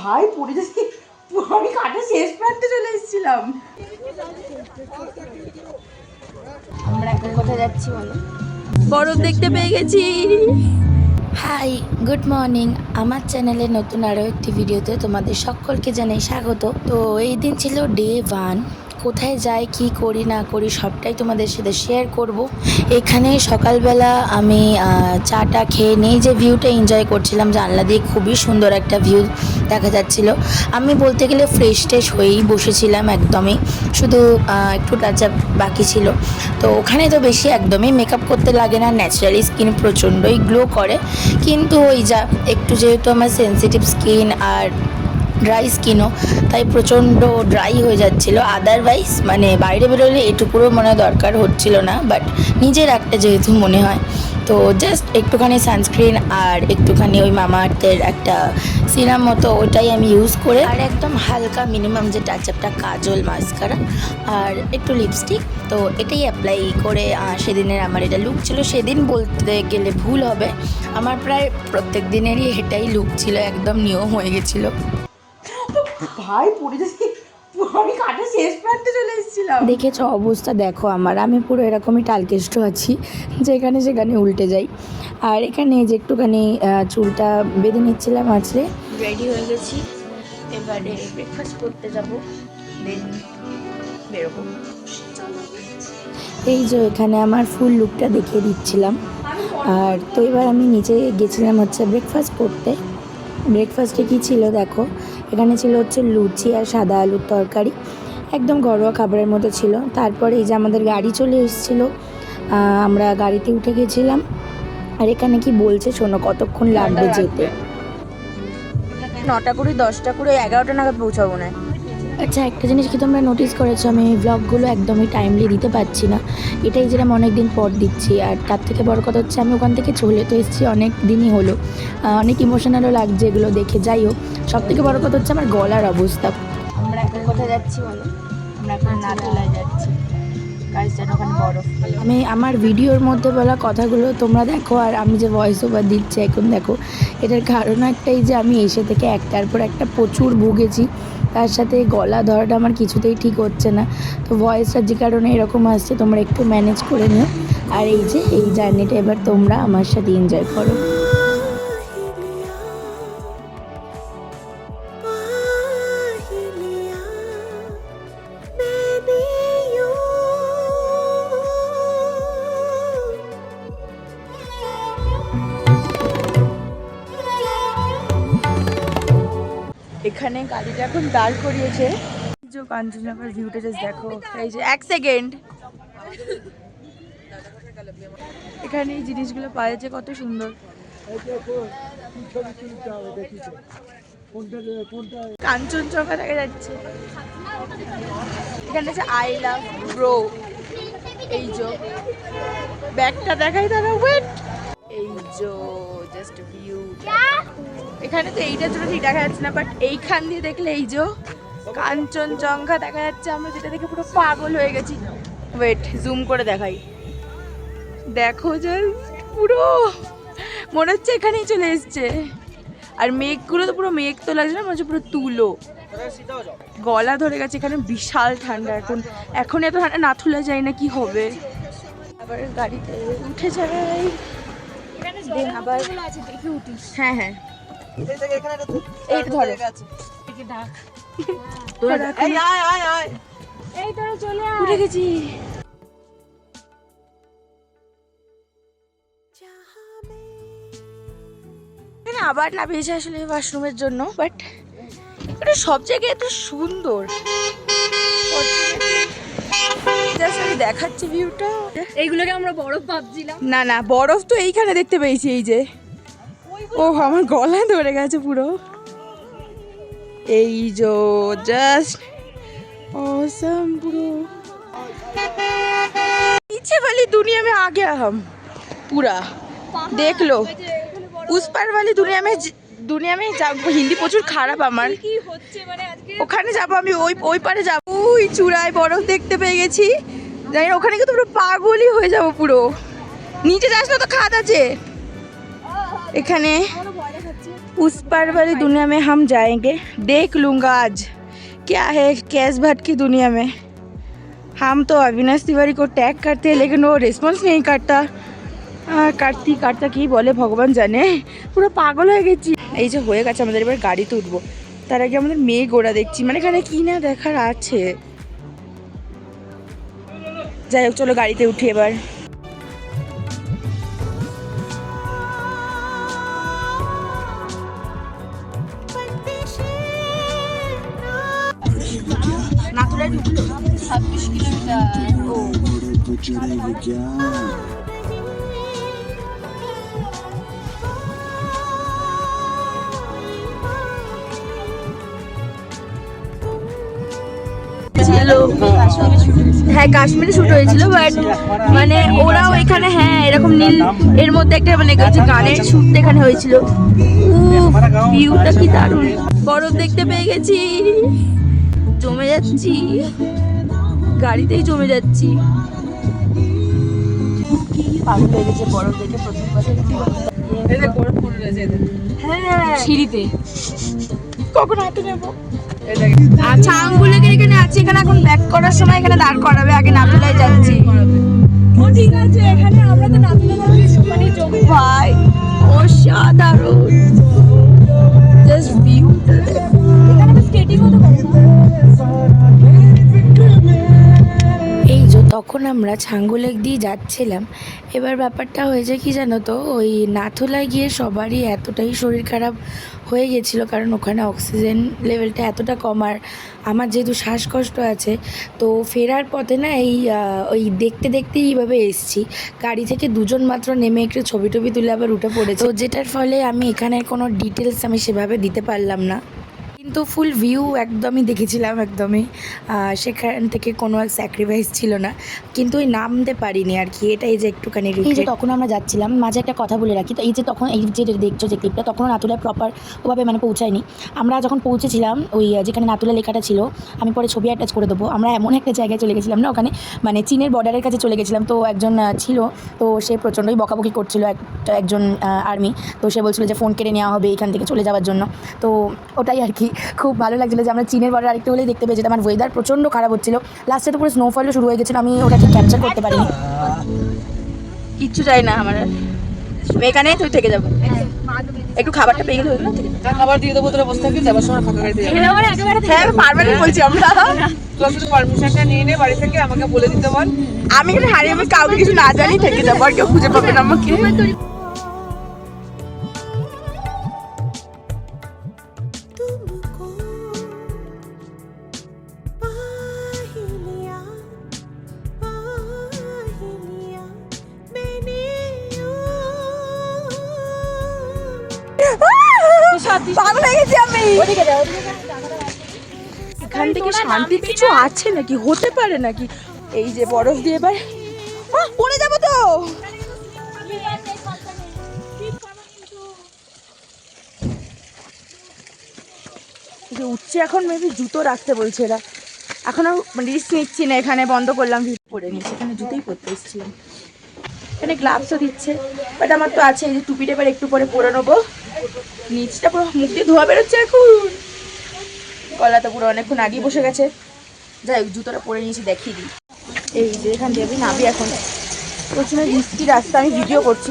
ভাই পড়ে যাচ্ছি আমি কাটা শেষ প্রান্তে চলে এসেছিলাম। আমরা এখন কোথায় যাচ্ছি বলো? বরফ দেখতে পেয়ে গেছি। হাই গুড মর্নিং আমার চ্যানেলে নতুন আরও একটি ভিডিওতে তোমাদের সকলকে জানাই স্বাগত। তো এই দিন ছিল ডে ওয়ান কোথায় যাই, কি করি, না করি, সবটাই তোমাদের সাথে শেয়ার করব। এখানে সকালবেলা আমি চাটা খেয়ে নেই যে ভিউটা এনজয় করছিলাম, জানলা দিয়ে খুবই সুন্দর একটা ভিউ দেখা যাচ্ছিল। আমি বলতে গেলে ফ্রেশ ট্রেশ হয়েই বসেছিলাম একদমই, শুধু একটু টাচ বাকি ছিল। তো ওখানে তো বেশি একদমই মেকআপ করতে লাগে না ন্যাচারালি স্কিন প্রচণ্ডই গ্লো করে। কিন্তু ওই যা, একটু যেহেতু আমার সেনসিটিভ স্কিন আর ড্রাই স্কিনও তাই প্রচণ্ড ড্রাই হয়ে যাচ্ছিল। আদারওয়াইজ মানে বাইরে বেরোলে এটুকুরও মনে দরকার হচ্ছিল না বাট নিজের একটা যেহেতু মনে হয়। তো জাস্ট একটুখানি সানস্ক্রিন আর একটুখানি ওই মামা আর্থের একটা সিরাম মতো, ওটাই আমি ইউজ করে, আর একদম হালকা মিনিমাম যে টাচ আপটা কাজল মাস্কারা আর একটু লিপস্টিক তো এটাই অ্যাপ্লাই করে সেদিনের আমার এটা লুক ছিল। সেদিন বলতে গেলে ভুল হবে। আমার প্রায় প্রত্যেক দিনেরই এটাই লুক ছিল, একদম নিয়ম হয়ে গেছিল। ভাই পড়ে যাচ্ছি আমি কাটা শেষ প্রান্তে চলে এসেছিলাম। দেখেছ অবস্থা দেখো আমার। আমি পুরো এরকমই টালকেষ্ট আছি যেখানে সেখানে উল্টে যাই। আর এখানে যে একটুখানি চুলটা বেঁধে নিচ্ছিলাম আছড়ে রেডি হয়ে গেছি। এবারে ব্রেকফাস্ট করতে যাব। দেন বেরোবো। এই যে এখানে আমার ফুল লুকটা দেখিয়ে দিচ্ছিলাম। আর তো এবার আমি নিচে গেছিলাম হচ্ছে ব্রেকফাস্ট করতে। ব্রেকফাস্টে কী ছিল দেখো? এখানে ছিল হচ্ছে লুচি আর সাদা আলুর তরকারি। একদম ঘরোয়া খাবারের মতো ছিল। তারপরে এই যে আমাদের গাড়ি চলে এসেছিল আমরা গাড়িতে উঠে গেছিলাম। আর এখানে কি বলছে শোনো কতক্ষণ লাগবে যেতে? নটা করে দশটা করে এগারোটা নাগাদ পৌঁছাবো না। আচ্ছা একটা জিনিস কি তোমরা নোটিস করেছ? আমি ব্লগগুলো একদমই টাইমলি দিতে পারছি না। এটাই যেরকম অনেক দিন পর দিচ্ছি। আর তার থেকে বড় কথা হচ্ছে আমি ওখান থেকে চলে তো এসেছি অনেক দিনই হলো। অনেক ইমোশনালও লাগছে এগুলো দেখে। যাই হোক সব থেকে বড় কথা হচ্ছে আমার গলার অবস্থা। আমরা এখন কোথায় যাচ্ছি বলো? আমরা এখন নাথুলায় যাচ্ছি। আমি আমার ভিডিওর মধ্যে বলা কথাগুলো তোমরা দেখো আর আমি যে ভয়েস ওভার দিচ্ছি এখন দেখো। এটার কারণ একটাই যে আমি এসে থেকে একটার পর একটা প্রচুর ভুগেছি। তার সাথে গলা ধরাটা আমার কিছুতেই ঠিক হচ্ছে না। তো ভয়েসটা যে কারণে এরকম আসছে, তোমরা একটু ম্যানেজ করে নিও। আর এই যে, এই জার্নিটা এবার তোমরা আমার সাথে এনজয় করো। এখানে গাড়িটা এখন দাঁড় করিয়েছে। যে কাঞ্চনজঙ্ঘার ভিউটা জাস্ট দেখো। এই যে, এক সেকেন্ড এখানে এই জিনিসগুলো পাওয়া যাচ্ছে কত সুন্দর। কাঞ্চনজঙ্ঘা দেখা যাচ্ছে। এখানে আছে আই লাভ ব্রো এই যে, ব্যাগটা দেখাই দাঁড়া ওয়েট এই যে জাস্ট ভিউ এখানে তো এইটার জন্য ঠিক দেখা যাচ্ছে না বাট এইখান দিয়ে দেখলে এই যে কাঞ্চনজঙ্ঘা দেখা যাচ্ছে আমরা যেটা দেখে পুরো পাগল হয়ে গেছি। ওয়েট জুম করে দেখাই। দেখো জাস্ট পুরো মনে হচ্ছে এখানেই চলে এসছে। আর মেঘগুলো তো পুরো মেঘ তো লাগছে না মনে হচ্ছে পুরো তুলো। গলা ধরে গেছে এখানে বিশাল ঠান্ডা এখন। এখন এত ঠান্ডা না তুলে যায় না কি হবে। আবার গাড়িতে উঠে যাই। Then আবার। হ্যাঁ হ্যাঁ। এই ধরো। উঠে গেছি। আবার না পেয়েছে আসলে ওয়াশরুমের জন্য বাট এটা সব জায়গায় এত সুন্দর Just আমি দেখাচ্ছি ভিউটা এইগুলোকে আমরা বরফ ভাবছিলাম না না বরফ তো এইখানে দেখতে পেয়েছি এই যে ও আমার গলা ধরে গেছে পুরো এই যে জাস্ট অসম পুরো पीछे वाली दुनिया में आ गया हम पूरा देख लो उस पार वाली दुनिया में ज- দুনিয়া আমি যাব হিন্দি প্রচুর খারাপ আমার কি হচ্ছে মানে আজকে ওখানে যাবো আমি ওই ওই পারে যাবো ওই চূড়ায় বরফ দেখতে পেয়ে গেছি জানি না, ওখানে কিন্তু পুরো পাগলই হয়ে যাবো পুরো নিচে যাস না তো খাদ আছে এখানে আমারও ভয় দেখাচ্ছে उस पार वाली दुनिया में हम जाएंगे देख लूँगा आज क्या है कैश भट्ट की दुनिया में हम तो अविनाश तिवारी को टैग करते हैं लेकिन वो रिस्पॉन्स नहीं करता আহ, কাটতি কাটতা কি বলে ভগবান জানে পুরো পাগল হয়ে গেছি এই যে হয়ে গেছে আমাদের এবার গাড়িতে উঠবো তার আগে আমাদের মেয়ে গোড়া দেখছি মানে এখানে কি না দেখার আছে যাই হোক চলো গাড়িতে উঠি এবার। ছাব্বিশ কিলোমিটার। হ্যাঁ কাশ্মীরে শুট হয়েছিল বাট মানে ওরাও এখানে হ্যাঁ এরকম নীল এর মধ্যে একটা মানে গানের শুট এখানে হয়েছিল। ভিউটা কি দারুণ। বরফ দেখতে পেয়ে গেছি। জমে যাচ্ছি। গাড়িতেই জমে যাচ্ছি। পাগল হয়ে গেছে বরফ দেখে প্রথমবার হ্যাঁ। সিঁড়িতে। কখন হাতে নেব? আচ্ছা আঙ্গুলের এখানে আছে এখানে এখন ব্যাক করার সময় এখানে দাঁড় করাবে আগে নাতুলায় যাচ্ছি। ও ঠিক আছে এখানে আমরা তো নাচলে মানে জমি। ভাই অসাধারণ। জাস্ট ভিউ এখানে তো স্কেটিং হতে পারে না এই যে তখন আমরা ছাঙ্গুলেক দিয়ে যাচ্ছিলাম, এবার ব্যাপারটা হয়েছে কি জানো তো? ওই নাথুলায় গিয়ে সবারই এতটাই শরীর খারাপ হয়ে গেছিল, কারণ ওখানে অক্সিজেন লেভেলটা এতটা কম। আর আমার যেহেতু শ্বাসকষ্ট আছে, তো ফেরার পথে না এই ওই দেখতে দেখতেই এইভাবে এসছি। গাড়ি থেকে দুজন মাত্র নেমে একটু ছবি টবি তুলে আবার উঠে পড়েছে। তো যেটার ফলে আমি এখানে কোনো ডিটেলস আমি সেভাবে দিতে পারলাম না। কিন্তু ফুল ভিউ একদমই দেখেছিলাম একদমই। সেখান থেকে কোনো এক স্যাক্রিফাইস ছিল না। কিন্তু ওই নামতে পারিনি আর কি এটাই যে একটুখানি এই যে তখন আমরা যাচ্ছিলাম মাঝে একটা কথা বলে রাখি তো এই যে তখন এই যে দেখছ যে ক্লিপটা তখন নাতুলা প্রপার ওভাবে মানে পৌঁছায়নি। আমরা যখন পৌঁছেছিলাম ওই যেখানে নাতুলা লেখাটা ছিল আমি পরে ছবি অ্যাটাচ করে দেবো। আমরা এমন একটা জায়গায় চলে গেছিলাম না ওখানে মানে চীনের বর্ডারের কাছে চলে গেছিলাম। তো একজন ছিল তো সে প্রচণ্ডই বকাবকি করছিল একটা একজন আর্মি তো সে বলছিল যে ফোন কেড়ে নেওয়া হবে এখান থেকে চলে যাওয়ার জন্য। তো ওটাই আর কি। খুব ভালো লাগছিল যে আমরা চীনের বর্ডার আরেকটু হলেই দেখতে পেয়েছি। আমার ওয়েদার প্রচণ্ড খারাপ হচ্ছিল। লাস্টে তো পুরো স্নোফলও শুরু হয়ে গেছিল। আমি ওটাকে ক্যাপচার করতে পারিনি। কিচ্ছু চাই না আমার আর। এখানেই তুই থেকে যাব। একটু খাবারটা পেয়ে গেলে হলো না থেকে যাব। খাবার দিয়ে দেবো তোরা বসে থাকি যাবার সময় ফাঁকা গাড়িতে হ্যাঁ পারবেন বলছি আমরা তোরা শুধু পারমিশনটা নিয়ে নে বাড়ি থেকে আমাকে বলে দিতে বল। আমি এখানে হারিয়ে আমি কাউকে কিছু না জানি থেকে যাব আর কেউ খুঁজে পাবে না আমাকে। পাগল হয়ে গেছি আমি। এখান থেকে শান্তির কিছু আছে নাকি? হতে পারে নাকি? এই যে বরফ দিয়ে এবার পড়ে যাব তো। যে উঠছে এখন মেবি জুতো রাখতে বলছে এরা। এখন আর রিস্ক নিচ্ছি না এখানে বন্ধ করলাম ভিড় পরে নিচ্ছি এখানে জুতোই পরতে এসেছিলাম। এখানে গ্লাভসও দিচ্ছে বাট আমার তো আছে এই যে টুপিটা এবার একটু পরে পরে নেব। নিচটা পুরো মুখ দিয়ে ধোয়া বেরোচ্ছে এখন। কলা তো পুরো অনেকক্ষণ আগেই বসে গেছে। যাই হোক, জুতোটা পরে নিয়েছি, দেখিয়ে দিই। এই যে এখান দিয়ে আমি নাবি এখন। প্রচুর রিস্কি রাস্তা, আমি ভিডিও করছি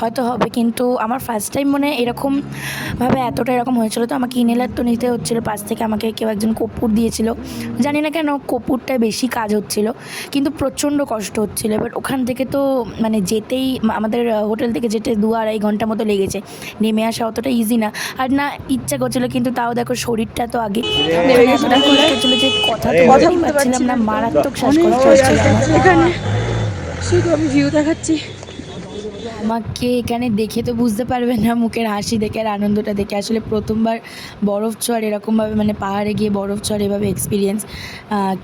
হয়তো হবে কিন্তু আমার ফার্স্ট টাইম মনে হয় এরকমভাবে এতটা এরকম হয়েছিল তো আমাকে ইনহেলার তো নিতে হচ্ছিল। পাশ থেকে আমাকে কেউ একজন কপুর দিয়েছিল। জানি না কেন কপুরটায় বেশি কাজ হচ্ছিল কিন্তু প্রচণ্ড কষ্ট হচ্ছিল। এবার ওখান থেকে তো মানে যেতেই আমাদের হোটেল থেকে যেতে দু আড়াই ঘণ্টা মতো লেগেছে। নেমে আসা অতটা ইজি না। আর না ইচ্ছা করছিল কিন্তু তাও দেখো শরীরটা তো আগে হচ্ছিল যে কথা তো পারছিলাম না মারাত্মক শ্বাসকষ্ট হচ্ছিল এখানে। শুধু আমি ভিউ দেখাচ্ছি। আমাকে এখানে দেখে তো বুঝতে পারবে না মুখের হাসি দেখে আর আনন্দটা দেখে। আসলে প্রথমবার বরফ চড় এরকমভাবে মানে পাহাড়ে গিয়ে বরফ চড় এভাবে এক্সপিরিয়েন্স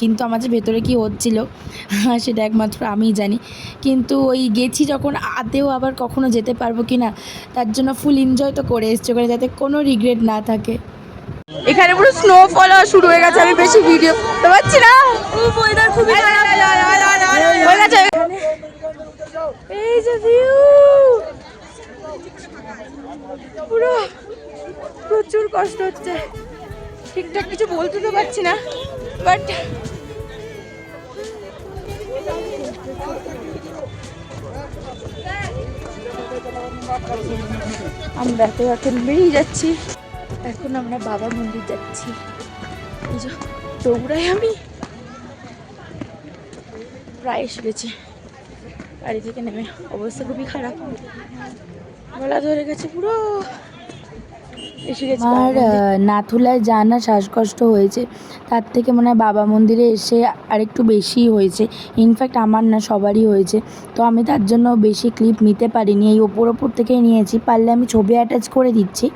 কিন্তু আমার যে ভেতরে কী হচ্ছিল সেটা একমাত্র আমিই জানি। কিন্তু ওই গেছি যখন আদেও আবার কখনো যেতে পারব কি না তার জন্য ফুল এনজয় তো করে এসছি করে যাতে কোনো রিগ্রেট না থাকে। এখানে পুরো স্নোফল শুরু হয়ে গেছে আমি বেশি ভিডিও করতে পারছি না। খুবই খারাপ। হয়ে গেছে। এই যে ভিউ পুরো প্রচুর কষ্ট হচ্ছে। ঠিকঠাক কিছু বলতে তো পারছি না বাট আমরা তো এখন বেরিয়ে যাচ্ছি। এখন আমরা বাবা মন্দির যাচ্ছি। দৌড়াই আমি। প্রায় এসে গেছি। গাড়ি থেকে নেমে অবস্থা খুবই খারাপ। গলা ধরে গেছে পুরো। এসে গেছি বাবা আমার নাথুলায় যা না শ্বাসকষ্ট হয়েছে তার থেকে মনে হয় বাবা মন্দিরে এসে আরেকটু বেশি হয়েছে। ইনফ্যাক্ট আমার না সবারই হয়েছে। তো আমি তার জন্য বেশি ক্লিপ নিতে পারিনি। এই ওপর ওপর থেকেই নিয়েছি। পারলে আমি ছবি অ্যাটাচ করে দিচ্ছি।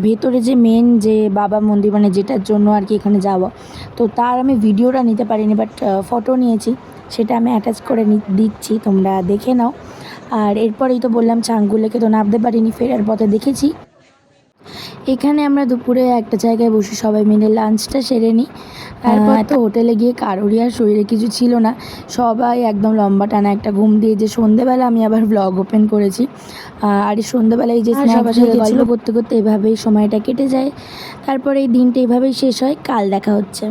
ভেতরে যে মেন যে বাবা মন্দির মানে যেটার জন্য আর কি এখানে যাওয়া। তো তার আমি ভিডিওটা নিতে পারিনি বাট ফটো নিয়েছি। সেটা আমি অ্যাটাচ করে নি- দিচ্ছি। তোমরা দেখে নাও। আর এরপরেই তো বললাম চাঙ্গুলেকে তো নামতে পারিনি ফেরার পথে দেখেছি। এখানে আমরা দুপুরে একটা জায়গায় বসে সবাই মিলে লাঞ্চটা সেরে নিই। তারপর তো হোটেলে গিয়ে কারোরই আর শরীরে কিছু ছিল না। সবাই একদম লম্বা টানা একটা ঘুম দিয়ে যে সন্ধেবেলা আমি আবার ব্লগ ওপেন করেছি। আর এই সন্ধেবেলায় যে সবার সাথে গল্প করতে করতে এভাবেই সময়টা কেটে যায়। তারপরে এই দিনটা এভাবেই শেষ হয়। কাল দেখা হচ্ছে।